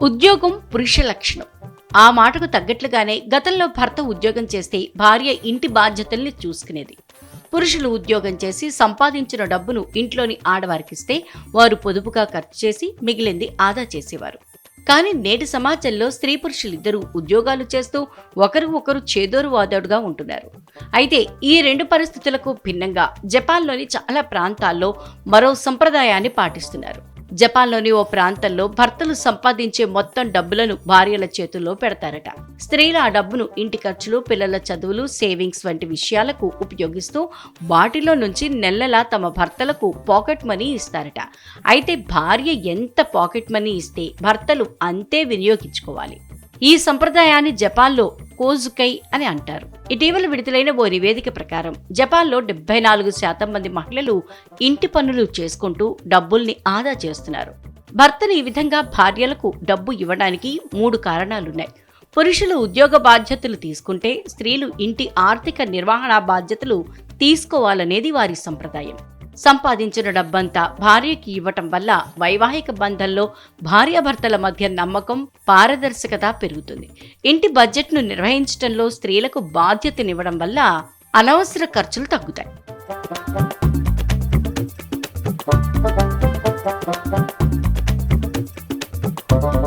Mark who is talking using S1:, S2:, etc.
S1: ఉద్యోగం పురుష లక్షణం. ఆ మాటకు తగ్గట్లుగానే గతంలో భర్త ఉద్యోగం చేస్తే భార్య ఇంటి బాధ్యతల్ని చూసుకునేది. పురుషులు ఉద్యోగం చేసి సంపాదించిన డబ్బును ఇంట్లోని ఆడవారికిస్తే వారు పొదుపుగా ఖర్చు చేసి మిగిలింది ఆదా చేసేవారు. కానీ నేటి సమాజంలో స్త్రీ పురుషులిద్దరూ ఉద్యోగాలు చేస్తూ ఒకరు ఒకరు చేదోరు వాదోడుగా ఉంటున్నారు. అయితే ఈ రెండు పరిస్థితులకు భిన్నంగా జపాన్లోని చాలా ప్రాంతాల్లో మరో సంప్రదాయాన్ని పాటిస్తున్నారు. జపాన్లోని ఓ ప్రాంతంలో భర్తలు సంపాదించే మొత్తం డబ్బులను భార్యల చేతుల్లో పెడతారట. స్త్రీల ఆ డబ్బును ఇంటి ఖర్చులు పిల్లల చదువులు సేవింగ్స్ వంటి విషయాలకు ఉపయోగిస్తూ వాటిలో నుంచి నెలలా తమ భర్తలకు పాకెట్ మనీ ఇస్తారట. అయితే భార్య ఎంత పాకెట్ మనీ ఇస్తే భర్తలు అంతే వినియోగించుకోవాలి. ఈ సంప్రదాయాన్ని జపాన్లో కోజుకై అని అంటారు. ఇటీవల విడుదలైన ఓ నివేదిక ప్రకారం జపాన్లో డెబ్బై నాలుగు శాతం మంది మహిళలు ఇంటి పనులు చేసుకుంటూ డబ్బుల్ని ఆదా చేస్తున్నారు. భర్తలు ఈ విధంగా భార్యలకు డబ్బు ఇవ్వడానికి మూడు కారణాలున్నాయి. పురుషులు ఉద్యోగ బాధ్యతలు తీసుకుంటే స్త్రీలు ఇంటి ఆర్థిక నిర్వహణ బాధ్యతలు తీసుకోవాలనేది వారి సంప్రదాయం. సంపాదించిన డబ్బంతా భార్యకి ఇవ్వటం వల్ల వైవాహిక బంధంలో భార్యాభర్తల మధ్య నమ్మకం పారదర్శకత పెరుగుతుంది ఇంటి బడ్జెట్ను నిర్వహించడంలో స్త్రీలకు బాధ్యతనివ్వడం వల్ల అనవసర ఖర్చులు తగ్గుతాయి Thank you.